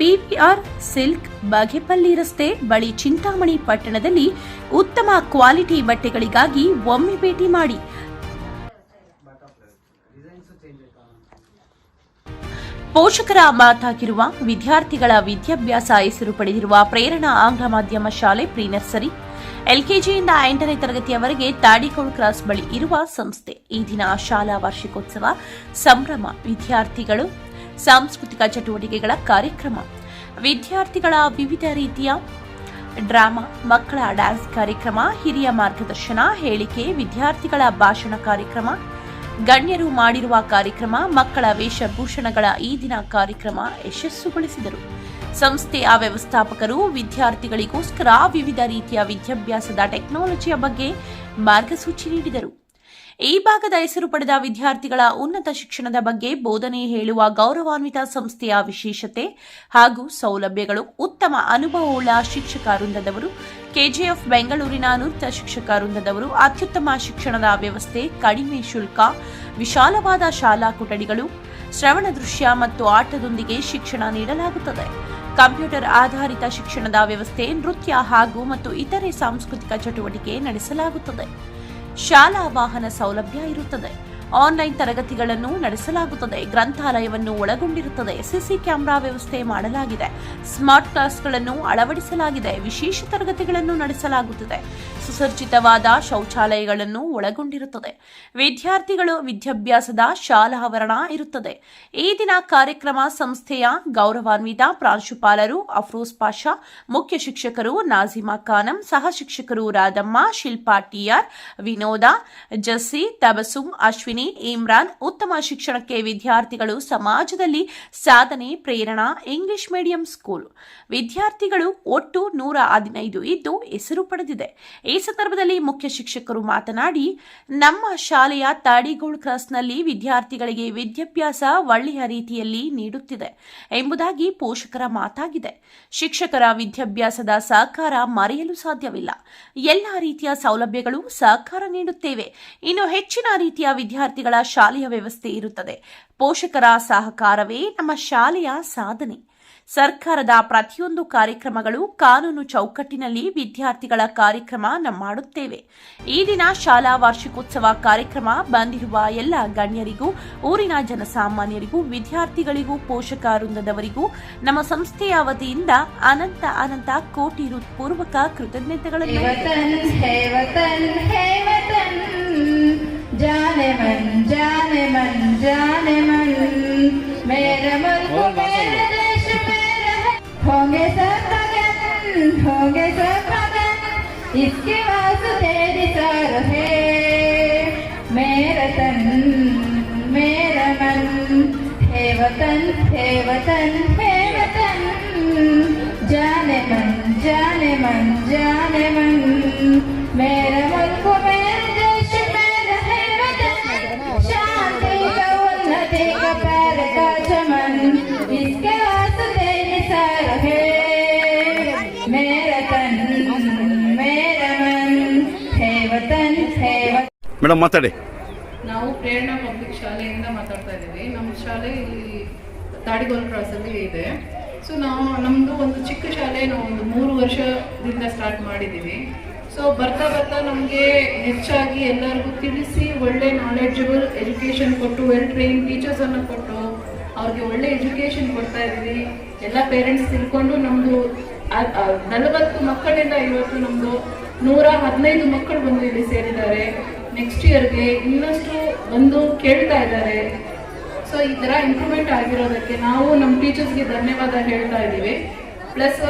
PVR silk Bagepalli ರಸ್ತೆ ಬಳಿ ಚಿಂತಾಮಣಿ ಪಟ್ಟಣದಲ್ಲಿ ಉತ್ತಮ ಕ್ವಾಲಿಟಿ ಬಟ್ಟೆಗಳಿಗಾಗಿ ಒಮ್ಮೆ ಭೇಟಿ ಮಾಡಿ. ಪೋಷಕರ ಮಾತಾಗಿರುವ ವಿದ್ಯಾರ್ಥಿಗಳ ವಿದ್ಯಾಭ್ಯಾಸ ಹೆಸರು ಪಡೆದಿರುವ ಪ್ರೇರಣಾ ಆಂಗ್ಲ ಮಾಧ್ಯಮ ಶಾಲೆ ಪ್ರೀ ನರ್ಸರಿ, ಎಲ್ಕೆಜಿಯಿಂದ ಎಂಟನೇ ತರಗತಿಯವರೆಗೆ ತಾಡಿಕೋಳ್ ಕ್ರಾಸ್ ಬಳಿ ಇರುವ ಸಂಸ್ಥೆ. ಈ ದಿನ ಶಾಲಾ ವಾರ್ಷಿಕೋತ್ಸವ ಸಂಭ್ರಮ. ವಿದ್ಯಾರ್ಥಿಗಳು ಸಾಂಸ್ಕೃತಿಕ ಚಟುವಟಿಕೆಗಳ ಕಾರ್ಯಕ್ರಮ. ವಿದ್ಯಾರ್ಥಿಗಳ ವಿವಿಧ ರೀತಿಯ ಡ್ರಾಮಾ, ಮಕ್ಕಳ ಡ್ಯಾನ್ಸ್ ಕಾರ್ಯಕ್ರಮ, ಹಿರಿಯ ಮಾರ್ಗದರ್ಶನ, ಹೇಳಿಕೆ, ವಿದ್ಯಾರ್ಥಿಗಳ ಭಾಷಣ ಕಾರ್ಯಕ್ರಮ, ಗಣ್ಯರು ಮಾಡಿರುವ ಕಾರ್ಯಕ್ರಮ, ಮಕ್ಕಳ ವೇಷಭೂಷಣಗಳ ಈ ದಿನ ಕಾರ್ಯಕ್ರಮ ಯಶಸ್ಸುಗೊಳಿಸಿದರು. ಸಂಸ್ಥೆಯ ವ್ಯವಸ್ಥಾಪಕರು ವಿದ್ಯಾರ್ಥಿಗಳಿಗೋಸ್ಕರ ವಿವಿಧ ರೀತಿಯ ವಿದ್ಯಾಭ್ಯಾಸದ ಟೆಕ್ನಾಲಜಿಯ ಬಗ್ಗೆ ಮಾರ್ಗಸೂಚಿ ನೀಡಿದರು. ಈ ಭಾಗದ ಹೆಸರು ಪಡೆದ ವಿದ್ಯಾರ್ಥಿಗಳ ಉನ್ನತ ಶಿಕ್ಷಣದ ಬಗ್ಗೆ ಬೋಧನೆ ಹೇಳುವ ಗೌರವಾನ್ವಿತ ಸಂಸ್ಥೆಯ ವಿಶೇಷತೆ ಹಾಗೂ ಸೌಲಭ್ಯಗಳು ಉತ್ತಮ ಅನುಭವವುಳ್ಳ ಶಿಕ್ಷಕ ವೃಂದದವರು, ಕೆಜಿಎಫ್ ಬೆಂಗಳೂರಿನ ನೃತ್ಯ ಶಿಕ್ಷಕ ವೃಂದದವರು, ಅತ್ಯುತ್ತಮ ಶಿಕ್ಷಣದ ವ್ಯವಸ್ಥೆ, ಕಡಿಮೆ ಶುಲ್ಕ, ವಿಶಾಲವಾದ ಶಾಲಾ ಕೊಠಡಿಗಳು, ಶ್ರವಣ ದೃಶ್ಯ ಮತ್ತು ಆಟದೊಂದಿಗೆ ಶಿಕ್ಷಣ ನೀಡಲಾಗುತ್ತದೆ. ಕಂಪ್ಯೂಟರ್ ಆಧಾರಿತ ಶಿಕ್ಷಣದ ವ್ಯವಸ್ಥೆ, ನೃತ್ಯ ಹಾಗೂ ಮತ್ತು ಇತರೆ ಸಾಂಸ್ಕೃತಿಕ ಚಟುವಟಿಕೆ ನಡೆಸಲಾಗುತ್ತದೆ. ಶಾಲಾ ವಾಹನ ಸೌಲಭ್ಯ ಇರುತ್ತದೆ. ಆನ್ಲೈನ್ ತರಗತಿಗಳನ್ನು ನಡೆಸಲಾಗುತ್ತದೆ. ಗ್ರಂಥಾಲಯವನ್ನು ಒಳಗೊಂಡಿರುತ್ತದೆ. ಸಿಸಿ ಕ್ಯಾಮೆರಾ ವ್ಯವಸ್ಥೆ ಮಾಡಲಾಗಿದೆ. ಸ್ಮಾರ್ಟ್ ಕ್ಲಾಸ್ಗಳನ್ನು ಅಳವಡಿಸಲಾಗಿದೆ. ವಿಶೇಷ ತರಗತಿಗಳನ್ನು ನಡೆಸಲಾಗುತ್ತದೆ. ಸುಸಜ್ಜಿತವಾದ ಶೌಚಾಲಯಗಳನ್ನು ಒಳಗೊಂಡಿರುತ್ತದೆ. ವಿದ್ಯಾರ್ಥಿಗಳು ವಿದ್ಯಾಭ್ಯಾಸದ ಶಾಲಾ ಆವರಣ ಇರುತ್ತದೆ. ಈ ದಿನ ಕಾರ್ಯಕ್ರಮ ಸಂಸ್ಥೆಯ ಗೌರವಾನ್ವಿತ ಪ್ರಾಂಶುಪಾಲರು ಅಫ್ರೋಸ್ ಪಾಷಾ, ಮುಖ್ಯ ಶಿಕ್ಷಕರು ನಾಜಿಮಾ ಖಾನಂ ಸಹ ಶಿಕ್ಷಕರು ರಾಧಮ್ಮ, ಶಿಲ್ಪಾ ಟಿಆರ್, ವಿನೋದ, ಜಸ್ಸಿ, ತಬಸುಂ, ಅಶ್ವಿನಿ, ಇಮ್ರಾನ್, ಉತ್ತಮ ಶಿಕ್ಷಣಕ್ಕೆ ವಿದ್ಯಾರ್ಥಿಗಳು ಸಮಾಜದಲ್ಲಿ ಸಾಧನೆ, ಪ್ರೇರಣಾ, ಇಂಗ್ಲಿಷ್ ಮೀಡಿಯಂ ಸ್ಕೂಲ್. ವಿದ್ಯಾರ್ಥಿಗಳು ಒಟ್ಟು ನೂರ ಹದಿನೈದು ಇದ್ದು ಹೆಸರು ಪಡೆದಿದೆ. ಈ ಸಂದರ್ಭದಲ್ಲಿ ಮುಖ್ಯ ಶಿಕ್ಷಕರು ಮಾತನಾಡಿ, ನಮ್ಮ ಶಾಲೆಯ ತಾಡಿಗೋಳ್ ಕ್ರಾಸ್ನಲ್ಲಿ ವಿದ್ಯಾರ್ಥಿಗಳಿಗೆ ವಿದ್ಯಾಭ್ಯಾಸ ಒಳ್ಳೆಯ ರೀತಿಯಲ್ಲಿ ನೀಡುತ್ತಿದೆ ಎಂಬುದಾಗಿ ಪೋಷಕರ ಮಾತಾಗಿದೆ. ಶಿಕ್ಷಕರ ವಿದ್ಯಾಭ್ಯಾಸದ ಸಹಕಾರ ಮರೆಯಲು ಸಾಧ್ಯವಿಲ್ಲ. ಎಲ್ಲ ರೀತಿಯ ಸೌಲಭ್ಯಗಳು ಸಹಕಾರ ನೀಡುತ್ತೇವೆ. ಇನ್ನು ಹೆಚ್ಚಿನ ರೀತಿಯ ವಿದ್ಯಾರ್ಥಿಗಳ ಶಾಲೆಯ ವ್ಯವಸ್ಥೆ ಇರುತ್ತದೆ. ಪೋಷಕರ ಸಹಕಾರವೇ ನಮ್ಮ ಶಾಲೆಯ ಸಾಧನೆ. ಸರ್ಕಾರದ ಪ್ರತಿಯೊಂದು ಕಾರ್ಯಕ್ರಮಗಳು ಕಾನೂನು ಚೌಕಟ್ಟಿನಲ್ಲಿ ವಿದ್ಯಾರ್ಥಿಗಳ ಕಾರ್ಯಕ್ರಮ ಮಾಡುತ್ತೇವೆ. ಈ ದಿನ ಶಾಲಾ ವಾರ್ಷಿಕೋತ್ಸವ ಕಾರ್ಯಕ್ರಮ ಬಂದಿರುವ ಎಲ್ಲ ಗಣ್ಯರಿಗೂ ಊರಿನ ಜನಸಾಮಾನ್ಯರಿಗೂ ವಿದ್ಯಾರ್ಥಿಗಳಿಗೂ ಪೋಷಕ ವೃಂದದವರಿಗೂ ನಮ್ಮ ಸಂಸ್ಥೆಯ ವತಿಯಿಂದ ಅನಂತ ಅನಂತ ಕೋಟಿ ಹೃತ್ಪೂರ್ವಕ ಕೃತಜ್ಞತೆಗಳನ್ನು ಜಾನೆ ಮನ್ ಜಾನೆ ಮನ್ ಜಾನೆ ಮನ್. ಮೇರ ಮನ್ मगन होंगे मगन इसके वास्ते तेरी सर है मेरा तन मेरा मन है वतन है वतन है वतन जाने मन जाने मन जाने मन मेरा मुल्क मेरा देश मेरा है वतन शांति का उन्नति का पैर का चमन ಮೇಡಮ್, ಮಾತಾಡಿ. ನಾವು ಪ್ರೇರಣಾ ಪಬ್ಲಿಕ್ ಶಾಲೆಯಿಂದ ಮಾತಾಡ್ತಾ ಇದ್ದೀವಿ. ನಮ್ಮ ಶಾಲೆ ಇಲ್ಲಿ ತಾಡಿಗೋಲ್ ಕ್ರಾಸಲ್ಲಿ ಇದೆ. ಸೊ ನಾವು ನಮ್ಮದು ಒಂದು ಚಿಕ್ಕ ಶಾಲೆ ನಾವು ಒಂದು ಮೂರು ವರ್ಷದಿಂದ ಸ್ಟಾರ್ಟ್ ಮಾಡಿದ್ದೀವಿ. ಸೊ ಬರ್ತಾ ಬರ್ತಾ ನಮಗೆ ಹೆಚ್ಚಾಗಿ ಎಲ್ಲರಿಗೂ ತಿಳಿಸಿ ಒಳ್ಳೆ ನಾಲೆಡ್ಜಬಲ್ ಎಜುಕೇಷನ್ ಕೊಟ್ಟು ವೆಲ್ ಟ್ರೈನ್ ಟೀಚರ್ಸನ್ನು ಕೊಟ್ಟು, ಅವ್ರಿಗೆ ಒಳ್ಳೆ ಎಜುಕೇಷನ್ ಕೊಡ್ತಾ ಇದ್ದೀವಿ. ಎಲ್ಲ ಪೇರೆಂಟ್ಸ್ ತಿಳ್ಕೊಂಡು ನಮ್ಮದು ನಲವತ್ತು ಮಕ್ಕಳಿಂದ ಇವತ್ತು ನಮ್ಮದು ನೂರ ಹದಿನೈದು ಮಕ್ಕಳು ಬಂದು ಇಲ್ಲಿ ಸೇರಿದ್ದಾರೆ. ನೆಕ್ಸ್ಟ್ ಇಯರ್ಗೆ ಇನ್ನಷ್ಟು ಬಂದು ಕೇಳ್ತಾ ಇದ್ದಾರೆ. ಸೊ ಈ ಥರ ಇಂಪ್ರೂವ್ಮೆಂಟ್ ಆಗಿರೋದಕ್ಕೆ ನಾವು ನಮ್ಮ ಟೀಚರ್ಸ್ಗೆ ಧನ್ಯವಾದ ಹೇಳ್ತಾ ಇದ್ದೀವಿ. ಪ್ಲಸ್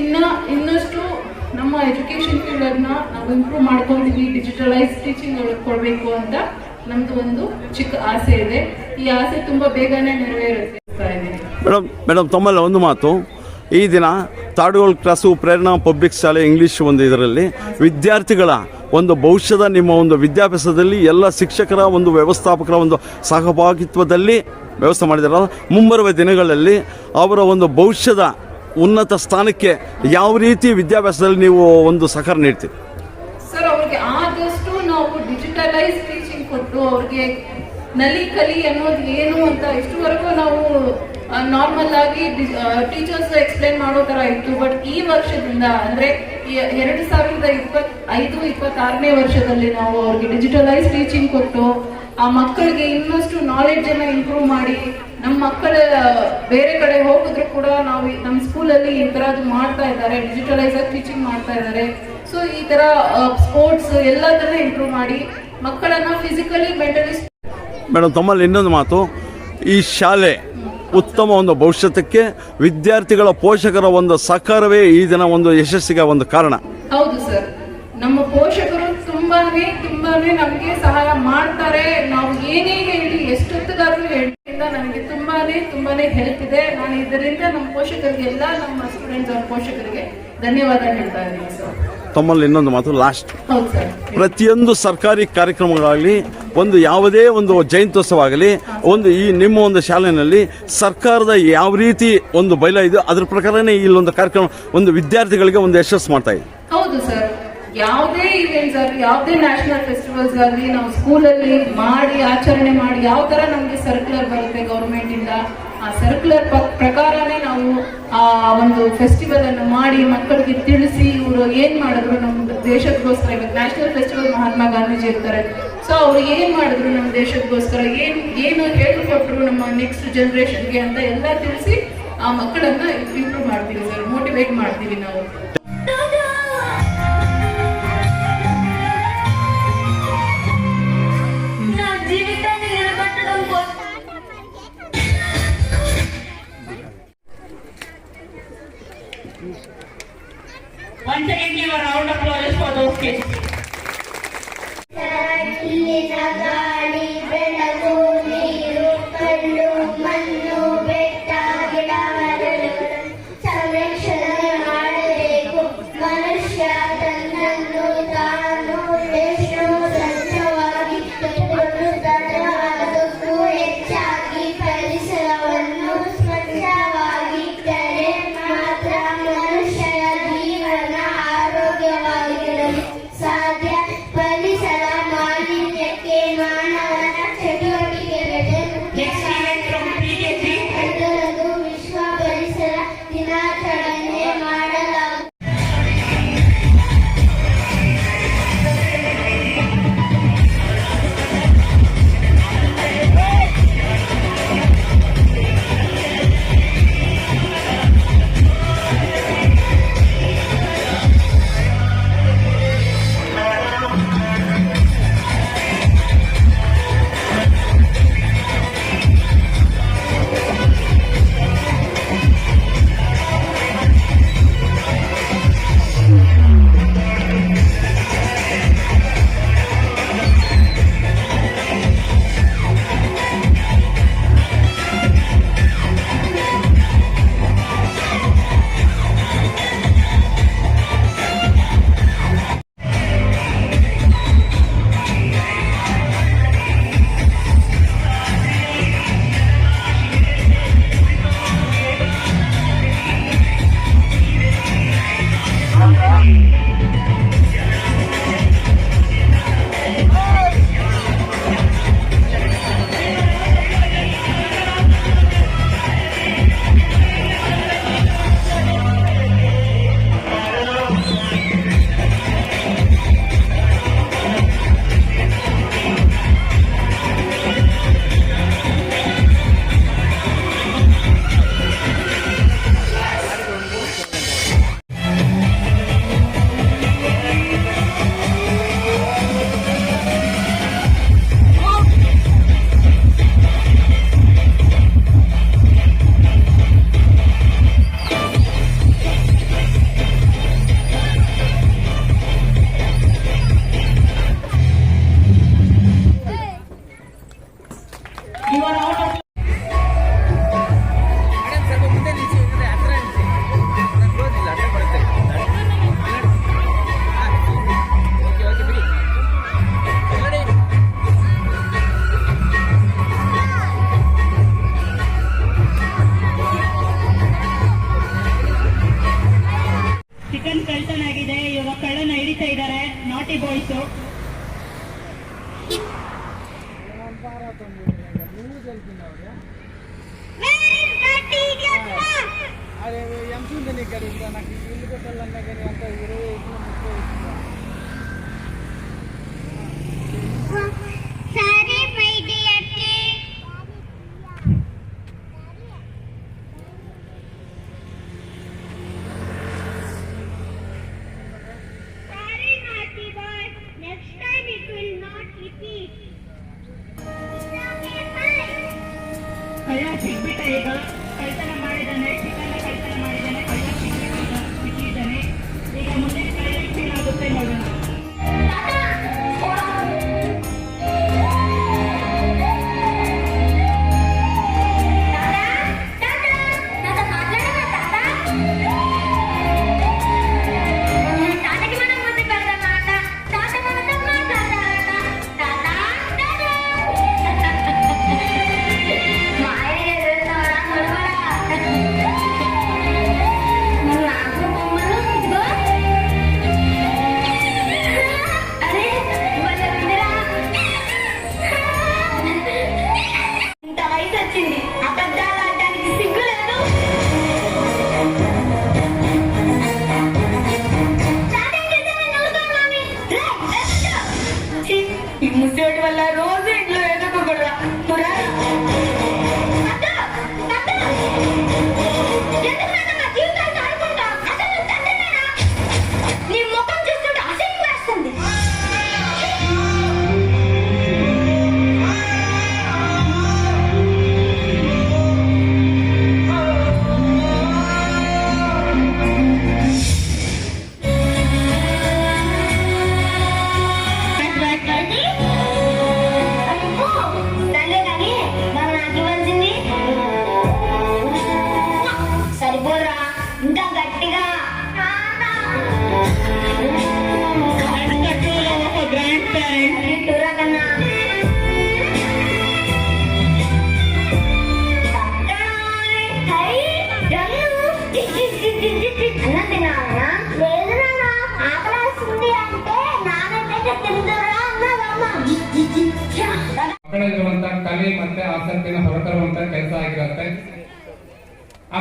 ಇನ್ನ, ಇನ್ನಷ್ಟು ನಮ್ಮ ಎಜುಕೇಶನ್ ಫೀಲ್ಡನ್ನ ನಾವು ಇಂಪ್ರೂವ್ ಮಾಡ್ಕೊಂಡಿದ್ದೀವಿ ಡಿಜಿಟಲೈಸ್ ಟೀಚಿಂಗ್ ಕೊಡಬೇಕು ಅಂತ ನಮ್ದು ಒಂದು ಚಿಕ್ಕ ಆಸೆ ಇದೆ. ಈ ಆಸೆ ತುಂಬಾ ಬೇಗನೆ ನೆರವೇರುತ್ತೆ ಮೇಡಮ್ ಮೇಡಮ್, ತಮ್ಮಲ್ಲ ಒಂದು ಮಾತು. ಈ ದಿನ ತಾಡುಗೋಲ್ ಕ್ರಾಸು ಪ್ರೇರಣಾ ಪಬ್ಲಿಕ್ ಶಾಲೆ ಇಂಗ್ಲೀಷ್ ಒಂದು ಇದರಲ್ಲಿ ವಿದ್ಯಾರ್ಥಿಗಳ ಒಂದು ಭವಿಷ್ಯದ ನಿಮ್ಮ ಒಂದು ವಿದ್ಯಾಭ್ಯಾಸದಲ್ಲಿ ಎಲ್ಲ ಶಿಕ್ಷಕರ ಒಂದು ವ್ಯವಸ್ಥಾಪಕರ ಒಂದು ಸಹಭಾಗಿತ್ವದಲ್ಲಿ ವ್ಯವಸ್ಥೆ ಮಾಡಿದಾರಲ್ಲ, ಮುಂಬರುವ ದಿನಗಳಲ್ಲಿ ಅವರ ಒಂದು ಭವಿಷ್ಯದ ಉನ್ನತ ಸ್ಥಾನಕ್ಕೆ ಯಾವ ರೀತಿ ವಿದ್ಯಾಭ್ಯಾಸದಲ್ಲಿ ನೀವು ಒಂದು ಸಹಕಾರ ನೀಡ್ತೀರಿ? ಸರ್ ಅವ್ರಿಗೆ ಆದಷ್ಟು ನಾವು ಡಿಜಿಟಲೈಸ್ ಟೀಚಿಂಗ್ ಕೊಟ್ಟು ಅವ್ರಿಗೆ ನಲಿ ಕಲಿ ಅನ್ನೋದು ಏನು ಅಂತ ಇಷ್ಟುವರೆಗೂ ನಾವು ನಾರ್ಮಲ್ ಆಗಿ ಟೀಚರ್ಸ್ ಎಕ್ಸ್ಪ್ಲೈನ್ ಮಾಡೋ ತರ ಇತ್ತು ಬಟ್ ಈ ವರ್ಷದಿಂದ ಅಂದ್ರೆ ಎರಡು ಸಾವಿರದ ಇಪ್ಪತ್, ಐದು, ಇಪ್ಪತ್ತಾರನೇ ವರ್ಷದಲ್ಲಿ ನಾವು ಅವ್ರಿಗೆ ಡಿಜಿಟಲೈಸ್ ಟೀಚಿಂಗ್ ಕೊಟ್ಟು, ಆ ಮಕ್ಕಳಿಗೆ ಇನ್ನಷ್ಟು ನಾಲೆಡ್ಜ್ ಅನ್ನ ಇಂಪ್ರೂವ್ ಮಾಡಿ ನಮ್ಮ ಮಕ್ಕಳ ಬೇರೆ ಕಡೆ ಹೋಗಿದ್ರು ಕೂಡ ನಾವು ನಮ್ಮ ಸ್ಕೂಲಲ್ಲಿ ಈ ತರದ್ದು ಮಾಡ್ತಾ ಇದ್ದಾರೆ ಡಿಜಿಟಲೈಸ್ ಟೀಚಿಂಗ್ ಮಾಡ್ತಾ ಇದ್ದಾರೆ. ಸೊ ಈ ತರ ಸ್ಪೋರ್ಟ್ಸ್ ಎಲ್ಲದನ್ನ ಇಂಪ್ರೂವ್ ಮಾಡಿ, ಮಕ್ಕಳನ್ನ ಫಿಸಿಕಲಿ ಮೆಂಟಲಿ ಮೇಡಮ್ ತಮ್ಮಲ್ಲಿ ಇನ್ನೊಂದು ಮಾತು. ಈ ಶಾಲೆ ಉತ್ತಮ ಒಂದು ಭವಿಷ್ಯಕ್ಕೆ ವಿದ್ಯಾರ್ಥಿಗಳ ಪೋಷಕರ ಒಂದು ಸಹಕಾರವೇ ಈ ದಿನ ಒಂದು ಯಶಸ್ಸಿಗೆ ಒಂದು ಕಾರಣ. ಹೌದು ಸರ್. ನಮ್ಮ ಪೋಷಕರು ತುಂಬಾನೇ ತುಂಬಾನೇ ನಮಗೆ ಸಹಾಯ ಮಾಡ್ತಾರೆ. ನಾವು ಏನೇ ಹೇಳಿ, ಎಷ್ಟೊತ್ತಿಗಾದ್ರು ಹೇಳಿದ್ರಿಂದ ನನಗೆ ತುಂಬಾನೇ ತುಂಬಾನೇ ಹೆಲ್ಪ್ ಇದೆ. ನಾನು ಇದರಿಂದ ನಮ್ಮ ಪೋಷಕರಿಗೆ ಎಲ್ಲ ನಮ್ಮ ಸ್ಟೂಡೆಂಟ್ಸ್ ಅವ್ರ ಪೋಷಕರಿಗೆ ಧನ್ಯವಾದ ಹೇಳ್ತಾ ಇದ್ದೀನಿ ಸರ್. ತಮ್ಮಲ್ಲಿ ಇನ್ನೊಂದು ಮಾತು ಲಾಸ್ಟ್ ಪ್ರತಿಯೊಂದು ಸರ್ಕಾರಿ ಕಾರ್ಯಕ್ರಮಗಳಾಗಲಿ ಒಂದು ಯಾವುದೇ ಒಂದು ಜಯಂತ್ಯೋತ್ಸವ ಆಗಲಿ ಒಂದು ಈ ನಿಮ್ಮ ಒಂದು ಶಾಲೆಯಲ್ಲಿ ಸರ್ಕಾರದ ಯಾವ ರೀತಿ ಒಂದು ಬೈಲ ಇದೆ ಅದ್ರ ಪ್ರಕಾರನೇ ಇಲ್ಲೊಂದು ಕಾರ್ಯಕ್ರಮ ಒಂದು ವಿದ್ಯಾರ್ಥಿಗಳಿಗೆ ಒಂದು ಯಶಸ್ಸು ಮಾಡ್ತಾ ಇದೆ. ಹೌದು ಸರ್. ಯಾವುದೇ ಇವೆಂಟ್ಸ್ ಆಗಲಿ ಯಾವುದೇ ನ್ಯಾಷನಲ್ ಫೆಸ್ಟಿವಲ್ಸ್ ಆಗಲಿ ನಾವು ಸ್ಕೂಲಲ್ಲಿ ಮಾಡಿ ಆಚರಣೆ ಮಾಡಿ ಯಾವ ತರ ನಮಗೆ ಸರ್ಕ್ಯುಲರ್ ಬರುತ್ತೆ ಗೌರ್ಮೆಂಟ್ ಇಂದ ಆ ಸರ್ಕ್ಯುಲರ್ ಪ್ರಕಾರನೇ ನಾವು ಆ ಒಂದು ಫೆಸ್ಟಿವಲ್ ಅನ್ನು ಮಾಡಿ ಮಕ್ಕಳಿಗೆ ತಿಳಿಸಿ ಇವರು ಏನ್ ಮಾಡಿದ್ರು ನಮ್ಮ ದೇಶಕ್ಕೋಸ್ಕರ, ಇವತ್ತು ನ್ಯಾಷನಲ್ ಫೆಸ್ಟಿವಲ್ ಮಹಾತ್ಮ ಗಾಂಧೀಜಿ ಇರ್ತಾರೆ. ಸೊ ಅವ್ರು ಏನ್ ಮಾಡಿದ್ರು ನಮ್ಮ ದೇಶಕ್ಕೋಸ್ಕರ, ಏನ್, ಏನು ಹೇಳಿಕೊಟ್ರು ನಮ್ಮ ನೆಕ್ಸ್ಟ್ ಜನರೇಷನ್ಗೆ ಅಂತ ಎಲ್ಲ ತಿಳಿಸಿ ಆ ಮಕ್ಕಳನ್ನ ಇಂಪ್ರೂವ್ ಮಾಡ್ತೀವಿ ಸರ್ ಮೋಟಿವೇಟ್ ಮಾಡ್ತೀವಿ ನಾವು. Once again, give a round of applause for those kids.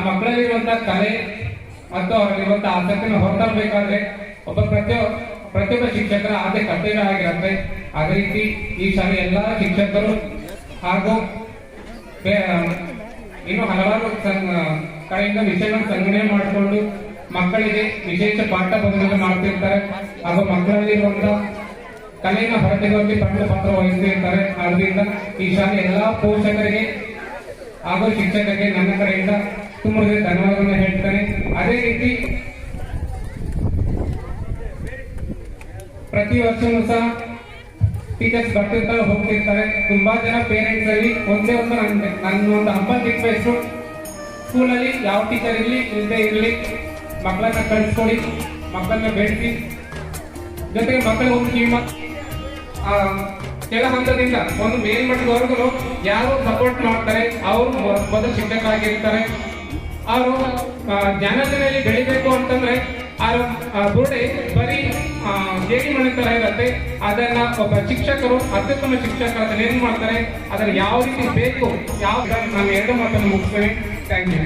ಮಕ್ಕಳಲ್ಲಿರುವಂತಹ ಕಲೆ ಮತ್ತು ಅವರಲ್ಲಿರುವಂತಹ ಆಸಕ್ತಿನ ಹೊರತರಬೇಕಾದ್ರೆ ಒಬ್ಬ ಪ್ರತಿಯೊ, ಪ್ರತಿಯೊಬ್ಬ ಶಿಕ್ಷಕರ ಆದ್ಯ ಕರ್ತವ್ಯ ಆಗಿರುತ್ತೆ. ಅದೇ ರೀತಿ ಈ ಶಾಲೆ ಎಲ್ಲಾ ಶಿಕ್ಷಕರು ಹಾಗೂ ಇನ್ನು ಹಲವಾರು ಕಡೆಯಿಂದ ವಿಷಯಗಳನ್ನು ಸಂಗ್ರಹಣೆ ಮಾಡಿಕೊಂಡು ಮಕ್ಕಳಿಗೆ ವಿಶೇಷ ಪಾಠ ಬೋಧನೆ ಮಾಡ್ತಿರ್ತಾರೆ ಹಾಗೂ ಮಕ್ಕಳಲ್ಲಿರುವಂತಹ ಕಲೆಯನ್ನು ಹೊರತೆಗುವಲ್ಲಿ ಪ್ರಮುಖ ಪಾತ್ರ ವಹಿಸ್ತಿರ್ತಾರೆ. ಆದ್ರಿಂದ ಈ ಶಾಲೆ ಎಲ್ಲಾ ಪೋಷಕರಿಗೆ ಹಾಗೂ ಶಿಕ್ಷಕರಿಗೆ ನನ್ನ ಕಡೆಯಿಂದ ತುಂಬ ಧನ್ಯವಾದಗಳನ್ನು ಹೇಳ್ತಾನೆ. ಅದೇ ರೀತಿ ಪ್ರತಿ ವರ್ಷನೂ ಸಹ ಟೀಚರ್ಸ್ ಬರ್ತಿರ್ತಾರೆ, ಹೋಗ್ತಿರ್ತಾರೆ. ತುಂಬಾ ಜನ ಪೇರೆಂಟ್ಸ್ ಅಲ್ಲಿ ಒಂದೇ ಒಂದು ನನ್ನ ನನ್ನ ಒಂದು ಹಬ್ಬ ರಿಕ್ವೆಸ್ಟ್ ಸ್ಕೂಲಲ್ಲಿ ಯಾವ ಟೀಚರ್ ಇರಲಿ ಇಲ್ಲದೆ ಇರಲಿ, ಮಕ್ಕಳನ್ನ ಕಳಿಸ್ಕೊಡಿ, ಮಕ್ಕಳನ್ನ ಬೆಳೆಸಿ. ಜೊತೆಗೆ ಮಕ್ಕಳ ಒಂದು ನಿಮ್ಮ ಕೆಲ ಹಂತದಿಂದ ಒಂದು ಮೇಲ್ಮಟ್ಟದವರೆಗೂ ಯಾರು ಸಪೋರ್ಟ್ ಮಾಡ್ತಾರೆ, ಅವರು ಮೊದಲು ಶಿಕ್ಷಕರಾಗಿರ್ತಾರೆ. ಅವರು ಜ್ಞಾನದಲ್ಲಿ ಬೆಳಿಬೇಕು ಅಂತಂದ್ರೆ ಅವರ ಬುರುಡೆ ಬರೀ ಮನೆ ತರ ಇರುತ್ತೆ. ಅದನ್ನ ಒಬ್ಬ ಶಿಕ್ಷಕರು, ಅತ್ಯುತ್ತಮ ಶಿಕ್ಷಕರು ಅದನ್ನ ಏನ್ ಮಾಡ್ತಾರೆ? ಅದನ್ನ ಯಾವ ರೀತಿ ಬೇಕು, ಯಾವ ನಾನು ಎರಡು ಮಾತನ್ನು ಮುಗಿಸ್ತೇನೆ. ಥ್ಯಾಂಕ್ ಯು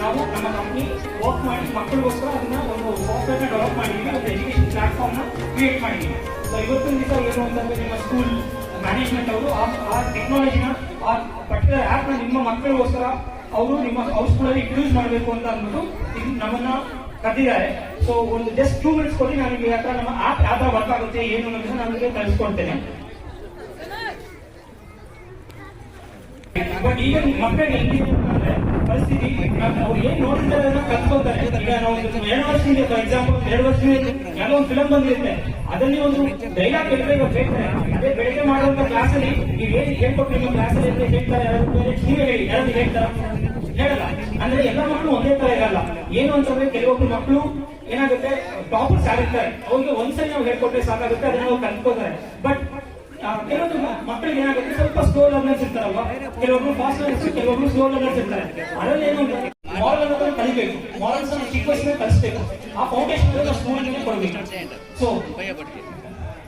ನಾವು ನಮ್ಮ ಕಂಪ್ನಿ ವರ್ಕ್ ಮಾಡಿ ಮಕ್ಕಳಿಗೋಸ್ಕರ ಅದನ್ನ ಒಂದು ಸಾಫ್ಟ್ವೇರ್ನ ಡೆವಲಪ್ ಮಾಡಿದ್ದೀವಿ. ಒಂದು ಎಜುಕೇಶನ್ ಪ್ಲಾಟ್ಫಾರ್ಮ್ನ ಕ್ರಿಯೇಟ್ ಮಾಡಿದ್ದೀವಿ. ಸೊ ಇವತ್ತಿನ ದಿವಸ ಏನು ಅಂತಂದ್ರೆ ನಿಮ್ಮ ಸ್ಕೂಲ್ ಮ್ಯಾನೇಜ್ಮೆಂಟ್ ಅವರು ಆ ಆ ಟೆಕ್ನಾಲಜಿನ ಆ ಪರ್ಟಿಕ್ಯುಲರ್ ಆ್ಯಪ್ನ ನಿಮ್ಮ ಮಕ್ಕಳಿಗೋಸ್ಕರ ಅವರು ನಿಮ್ಮ ಹೌಸ್ ಸ್ಕೂಲಲ್ಲಿ ಇಂಟ್ರೊಡ್ಯೂಸ್ ಮಾಡಬೇಕು ಅಂತ ಅಂದ್ಬಿಟ್ಟು ನಮ್ಮನ್ನ ಕರೆದಿದ್ದಾರೆ ಸೊ ಒಂದು ಜಸ್ಟ್ ಟೂ ಮಿನಿಟ್ಸ್ ಕೊಡಿ ನಾನು ನಿಮಗೆ ಹತ್ರ ನಮ್ಮ ಆಪ್ ಯಾವ ಥರ ವರ್ಕ್ ಆಗುತ್ತೆ, ಏನು ಅನ್ನೋದನ್ನ ನಾನು ನಿಮಗೆ ಕಳಿಸ್ಕೊಡ್ತೇನೆ. ಬಟ್ ಈಗ ಮಕ್ಕಳಿಗೆ ಹೆಂಗಿದೆ ಪರಿಸ್ಥಿತಿ ಅವ್ರು ಏನ್ ನೋಡಿದ್ರೆ ಕಲ್ತ್ಕೊತಾರೆ ಈಗ ನಾವು ಎರಡು ವರ್ಷದಿಂದ ಎಕ್ಸಾಂಪಲ್ ಎರಡು ವರ್ಷದಿಂದ ಯಾವುದೋ ಒಂದು ಫಿಲಮ್ ಬಂದಿರುತ್ತೆ ಅದರಲ್ಲಿ ಒಂದು ಡೈಲಾಗ್ ಹೇಳ್ತಾರೆ. ಅದೇ ಬೆಳಗ್ಗೆ ಮಾಡುವಂತ ಕ್ಲಾಸ್ ಅಲ್ಲಿ ನೀವು ಏನ್ ಹೇಳ್ಕೊಟ್ಟು ನಿಮ್ಮ ಕ್ಲಾಸ್ ಅಲ್ಲಿ ಹೇಳ್ತಾರೆ. ಯಾರು ಹೇಳಿ ಯಾರು ಹೇಳ್ತಾರ? ಹೇಳಲ್ಲ. ಅಂದ್ರೆ ಎಲ್ಲ ಮಕ್ಕಳು ಒಂದೇ ತರ ಇರಲ್ಲ. ಏನು ಅಂತಂದ್ರೆ ಕೆಲವೊಬ್ರು ಮಕ್ಕಳು ಏನಾಗುತ್ತೆ ಟಾಪರ್ಸ್ ಆಗಿರ್ತಾರೆ ಅವ್ರಿಗೆ ಒಂದ್ಸರಿ ನಾವು ಹೇಳ್ಕೊಟ್ರೆ ಸಾಕಾಗುತ್ತೆ, ಅದನ್ನ ನಾವು ಕಲ್ತ್ಕೋತಾರೆ ಬಟ್ ಕೆಲವೊಂದು ಮಕ್ಕಳಿಗೆ ಏನಾಗುತ್ತೆ, ಸ್ವಲ್ಪ ಸ್ಲೋ ಲರ್ನರ್ಸ್ ಇರ್ತಾರಲ್ವಾ? ಕೆಲವೊಬ್ರು ಫಾಸ್ಟ್ ಲರ್ನರ್ಸ್ ಕೆಲವೊಬ್ರು ಸ್ಲೋ ಲರ್ನರ್ಸ್ ಇರ್ತಾರೆ. ಅದರಲ್ಲಿ ಏನು ಮಾರಲ್ ಅನ್ನೋದನ್ನ ಕಲಿಬೇಕು. ಮಾರಲ್ಸ್ ಚಿಕ್ಕ ವಯಸ್ಸಿನ ಕಲಿಸ್ಬೇಕು. ಆ ಫೌಂಡೇಶನ್ ನಾವು ಸ್ಕೂಲಿಗೆ ಕೊಡಬೇಕು. ಸೊ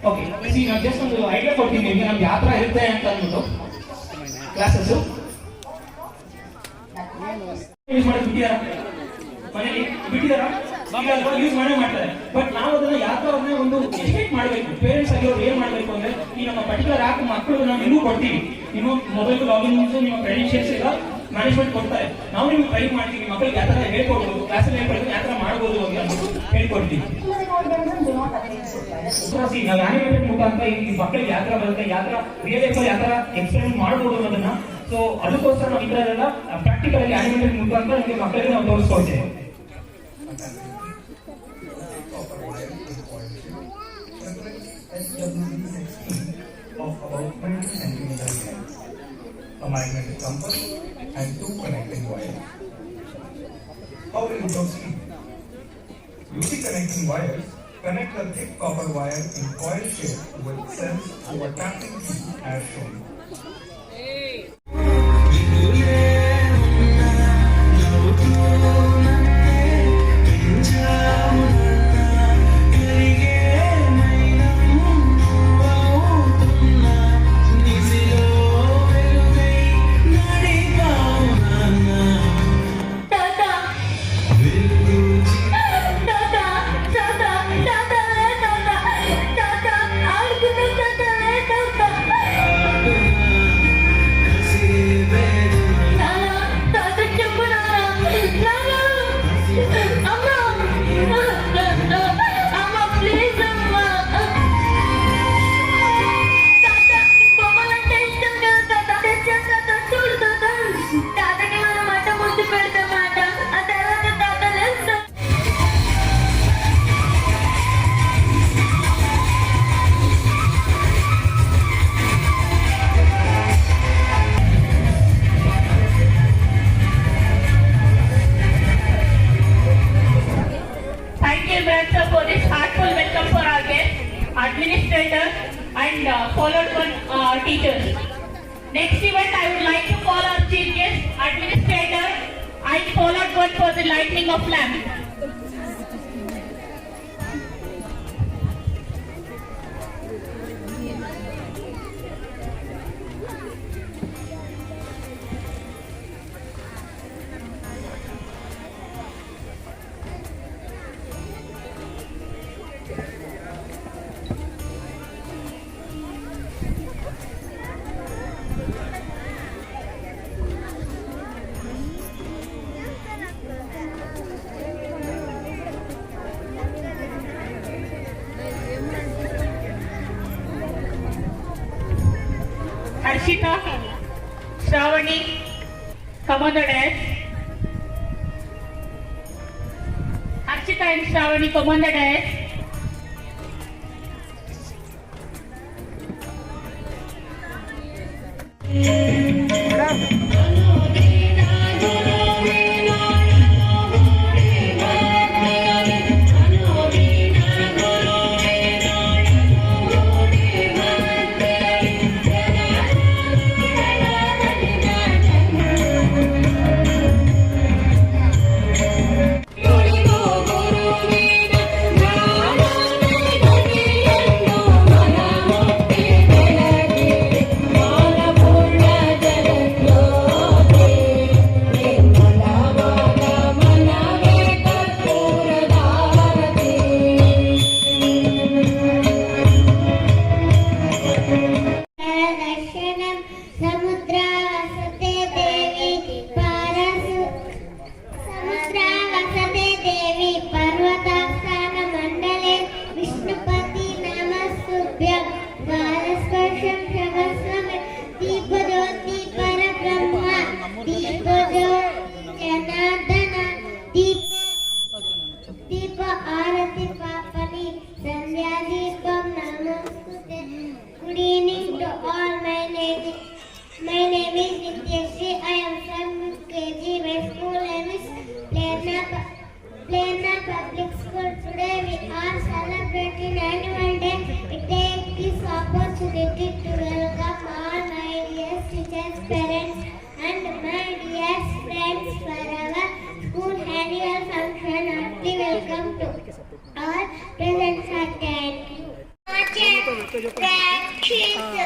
ಓಕೆ ಸಿ ನಾನು ಜಸ್ಟ್ ಒಂದು ಐಡಿಯಾ ಕೊಡ್ತೀನಿ. ನಿಮಗೆ ಥರ ಇರುತ್ತೆ ಅಂತ ಅಂದ್ಬಿಟ್ಟು. ಕ್ಲಾಸಸ್ಸು ಯೂಸ್ ಮಾಡೇ ಮಾಡ್ತಾರೆ ಬಟ್ ನಾವು ಅದನ್ನ ಅದನ್ನ ಒಂದು ಎಜುಕೇಟ್ ಮಾಡಬೇಕು ಪೇರೆಂಟ್ಸ್ ಆಗಿ ಅವ್ರು ಏನ್ ಮಾಡಬೇಕು ಅಂದ್ರೆ ಈ ನಮ್ಮ ಪರ್ಟಿಕ್ಯುಲರ್ ಆಪ್ ಮಕ್ಕಳು ನಾವು ಇನ್ನೂ ಕೊಡ್ತೀವಿ ಇನ್ನು ಮೊಬೈಲ್ ಲಾಗಿನ್ ನಿಮ್ಮ ಕ್ರೆಡಿಷಿಯಲ್ಸ್ ಎಲ್ಲ ಮ್ಯಾನೇಜ್ಮೆಂಟ್ ಕೊಡ್ತಾರೆ ನಾವು ನಿಮ್ಗೆ ಟ್ರೈ ಮಾಡ್ತೀವಿ ಮಕ್ಕಳಿಗೆ ಯಾವ ತರ ಹೇಳ್ಕೊಡ್ಬೋದು ಯಾವ ತರ ಮಾಡ್ಬೋದು ಅಂತ ಹೇಳ್ಕೊಡ್ತೀವಿ ನಾವು ಆನಿಮೇಟೆಡ್ ಬರುತ್ತೆ ಯಾವ ಥರ ರಿಯಲ್ ಲೈಫ್ ಯಾವ ತರ ಎಕ್ಸ್ಪೀರಿಯನ್ಸ್ ಮಾಡ್ಬೋದು ಅನ್ನೋದನ್ನ ಸೊ ಅದಕ್ಕೋಸ್ಕರ ನಾವು ಇದರಲ್ಲ ಪ್ರಾಕ್ಟಿಕಲ್ ಆಗಿ ಆನಿಮೇಟೆಡ್ ಮುಖಾಂತರ ನಿಮಗೆ ಮಕ್ಕಳಿಗೆ ನಾವು ತೋರಿಸ್ಕೊಡ್ತೇವೆ of about 20 centimeters length, a magnetic compass, and two connecting wires. How will you proceed? Using connecting wires, connect a thick copper wire in coil shape with cells to a tapping key as shown. Queen. Rakshita Shravani कमोदडॅश Harshita and Shravani कमोदडॅश Good evening to all. My name is my name is Nityashi. I am from KG. My school name is Plena, Plena Public School. Today we are celebrating annual day. We take this opportunity to Kisses.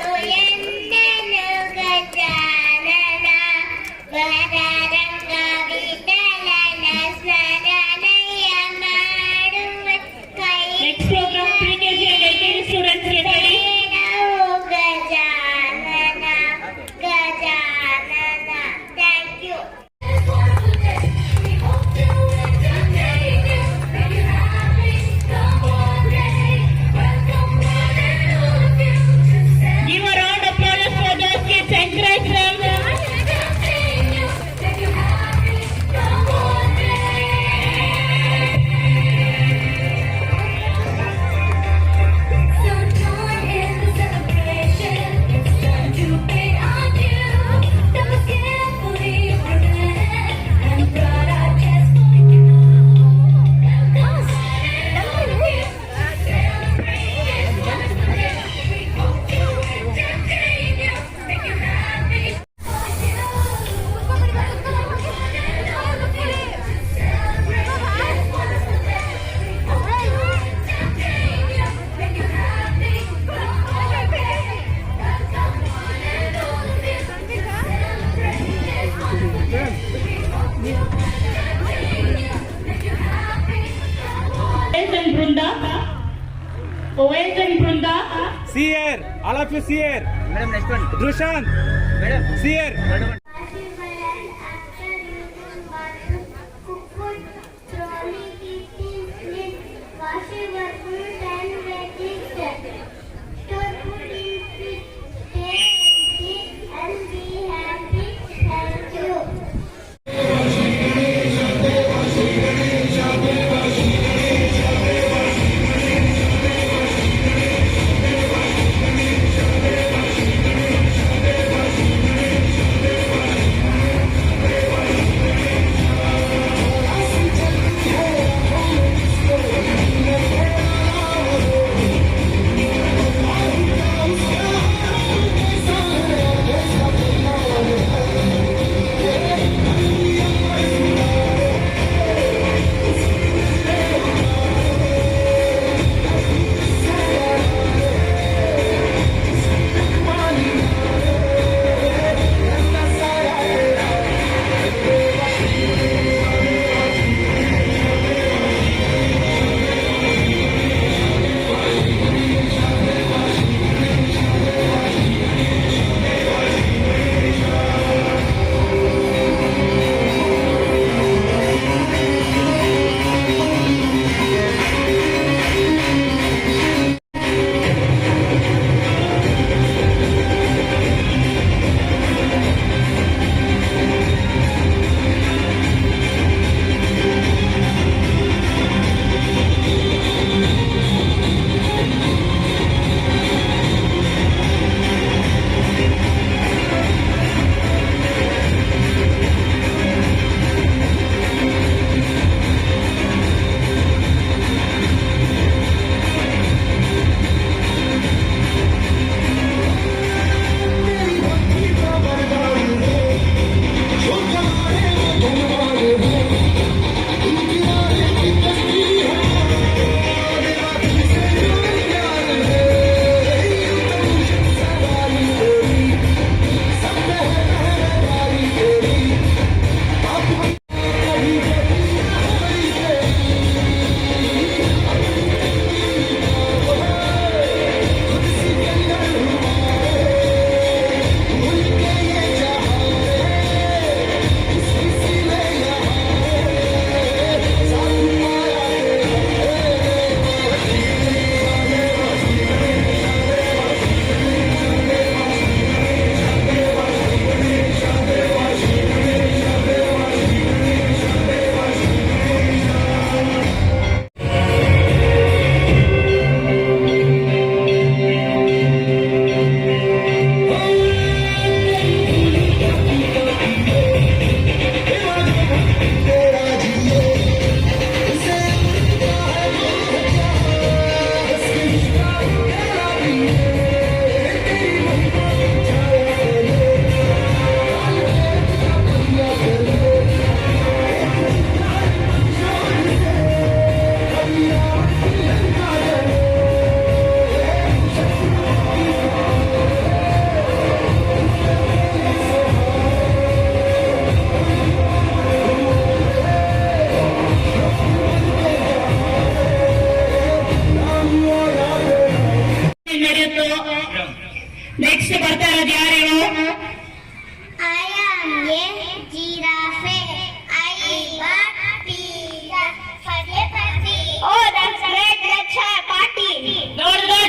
Sier. Madam, next one. Dushan. Madam. Sier. Madam,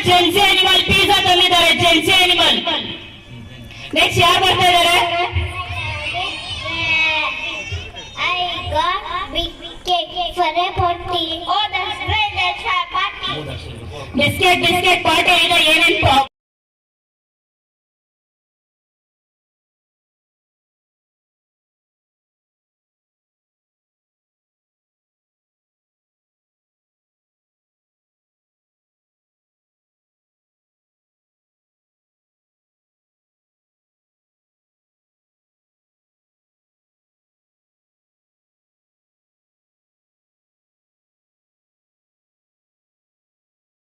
Jency animal pizza ತಂದಿದ್ದಾರೆ Jency animal next ಯಾರು ಬರ್ತಾ ಇದ್ದಾರೆ I got big cake for a party. Oh, that's great. Let's have party. Biscuit biscuit party ಇದೆ ಏನೇನ್